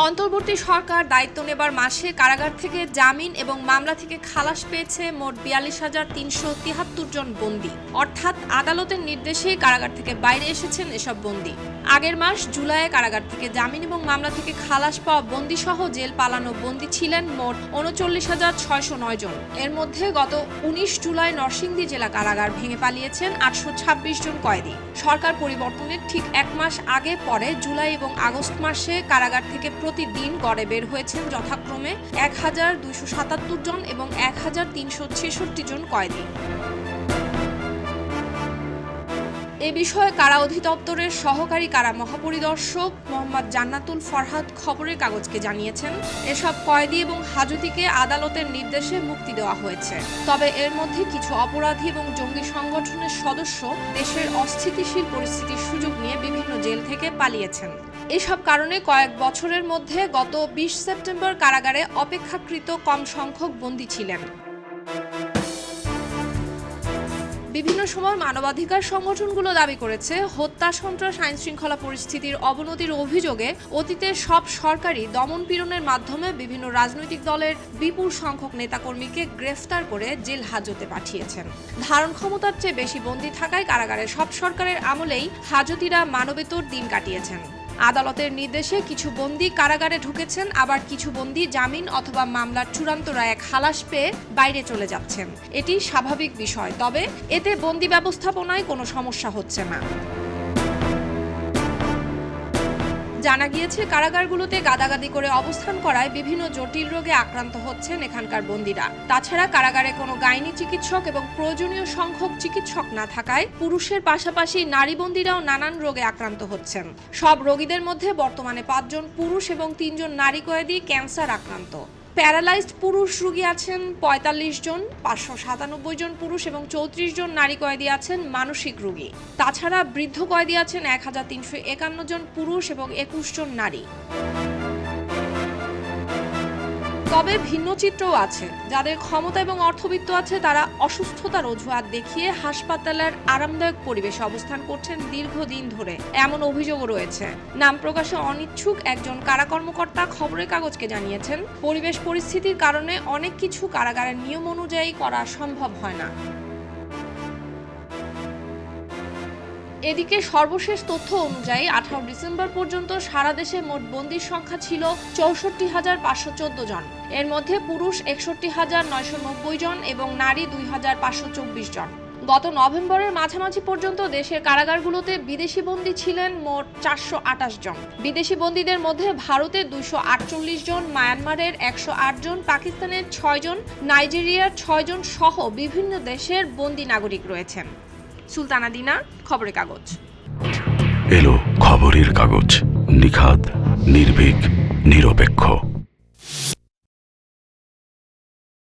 অন্তর্বর্তী সরকার দায়িত্ব নেবার মাসে কারাগার থেকে জামিন এবং মামলা থেকে খালাস পেয়েছে মোট বিয়াল্লিশ হাজার তিনশো তিয়াত্তর জন বন্দি। অর্থাৎ আদালতের নির্দেশে কারাগার থেকে বাইরে এসেছেন এসব বন্দি। আগের মাস জুলাইয়ে কারাগার থেকে জামিন এবং মামলা থেকে খালাস পাওয়া বন্দী সহ জেল পালানো বন্দি ছিলেন মোট উনচল্লিশ হাজার ছয়শো নয় জন। এর মধ্যে গত উনিশ জুলাই নরসিংদী জেলা কারাগার ভেঙে পালিয়েছেন আটশো ছাব্বিশ জন কয়েদি। সরকার পরিবর্তনের ঠিক এক মাস আগে পরে জুলাই এবং আগস্ট মাসে কারাগার থেকে প্রতিদিন গড়ে বের হয়েছেন যথাক্রমে এক হাজার দুইশো সাতাত্তর জন এবং এক হাজার তিনশো ছেষট্টি জন কয়েদি। এ বিষয়ে কারা অধিদপ্তরের সহকারী, কারা মহাপরিদর্শক মোহাম্মদ জান্নাতুল ফরহাদ খবরের কাগজকে জানিয়েছেন, এসব কয়েদি এবং হাজতিকে আদালতের নির্দেশে মুক্তি দেওয়া হয়েছে। তবে এর মধ্যে কিছু অপরাধী এবং জঙ্গি সংগঠনের সদস্য দেশের অস্থিতিশীল পরিস্থিতির সুযোগ নিয়ে বিভিন্ন জেল থেকে পালিয়েছেন। এসব কারণে কয়েক বছরের মধ্যে গত বিশ সেপ্টেম্বর কারাগারে অপেক্ষাকৃত কম সংখ্যক বন্দী ছিলেন। বিভিন্ন সময় মানবাধিকার সংগঠনগুলো দাবি করেছে, হত্যা, সন্ত্রাস আইন শৃঙ্খলা পরিস্থিতির অবনতির অভিযোগে অতীতে সব সরকারি দমন পীড়নের মাধ্যমে বিভিন্ন রাজনৈতিক দলের বিপুল সংখ্যক নেতাকর্মীকে গ্রেফতার করে জেল হাজতে পাঠিয়েছেন। ধারণ ক্ষমতার চেয়ে বেশি বন্দী থাকায় কারাগারে সব সরকারের আমলেই হাজতিরা মানবেতর দিন কাটিয়েছেন। আদালতের নির্দেশে কিছু বন্দী কারাগারে ঢুকেছেন, আবার কিছু বন্দী জামিন অথবা মামলার চূড়ান্ত রায়ে খালাস পেয়ে বাইরে চলে যাচ্ছেন। এটি স্বাভাবিক বিষয়, তবে এতে বন্দী ব্যবস্থাপনায় কোনো সমস্যা হচ্ছে না। জানা গিয়েছে, কারাগারগুলোতে গাদাগাদি করে অবস্থান করায় বিভিন্ন জটিল রোগে আক্রান্ত হচ্ছেন এখানকার বন্দীরা। তাছাড়া কারাগারে কোনো গাইনি চিকিৎসক এবং প্রয়োজনীয় সংখ্যক চিকিৎসক না থাকায় পুরুষের পাশাপাশি নারী বন্দীরাও নানান রোগে আক্রান্ত হচ্ছেন। সব রোগীদের মধ্যে বর্তমানে পাঁচজন পুরুষ এবং তিনজন নারী কয়েদি ক্যান্সার আক্রান্ত। প্যারালাইজড পুরুষ রুগী আছেন পঁয়তাল্লিশ জন, পাঁচশো সাতানব্বই জন পুরুষ এবং চৌত্রিশ জন নারী কয়েদি আছেন মানসিক রুগী। তাছাড়া বৃদ্ধ কয়েদি আছেন এক হাজার তিনশো একান্ন জন পুরুষ এবং একুশ জন নারী। তবে ভিন্ন চিত্রও আছে। যাদের ক্ষমতা এবং অর্থবিত্ত আছে, তারা অসুস্থতার অজুহাত দেখিয়ে হাসপাতালের আরামদায়ক পরিবেশে অবস্থান করছেন দীর্ঘদিন ধরে। এমন অভিযোগও রয়েছে। নাম প্রকাশে অনিচ্ছুক একজন কারা কর্মকর্তা খবরের কাগজকে জানিয়েছেন, পরিবেশ পরিস্থিতির কারণে অনেক কিছু কারাগারের নিয়ম অনুযায়ী করা সম্ভব হয় না। এদিকে সর্বশেষ তথ্য অনুযায়ী আঠারো ডিসেম্বর পর্যন্ত সারা দেশে মোট বন্দির সংখ্যা ছিল চৌষট্টি হাজার পাঁচশো চোদ্দ জন। এর মধ্যে পুরুষ একষট্টি হাজার নয়শো নব্বই জন এবং নারী দুই হাজার পাঁচশো চব্বিশ জন। গত নভেম্বরের মাঝামাঝি পর্যন্ত দেশের কারাগারগুলোতে বিদেশি বন্দী ছিলেন মোট চারশো আটাশ জন। বিদেশি বন্দীদের মধ্যে ভারতের দুইশো আটচল্লিশ জন, মায়ানমারের একশো আট জন, পাকিস্তানের ছয় জন, নাইজেরিয়ার ছয় জন সহ বিভিন্ন দেশের বন্দী নাগরিক রয়েছেন। সুলতানা দিনা খবরের কাগজ। এলো খবরের কাগজ নিখাত নির্ভীক নিরপেক্ষ।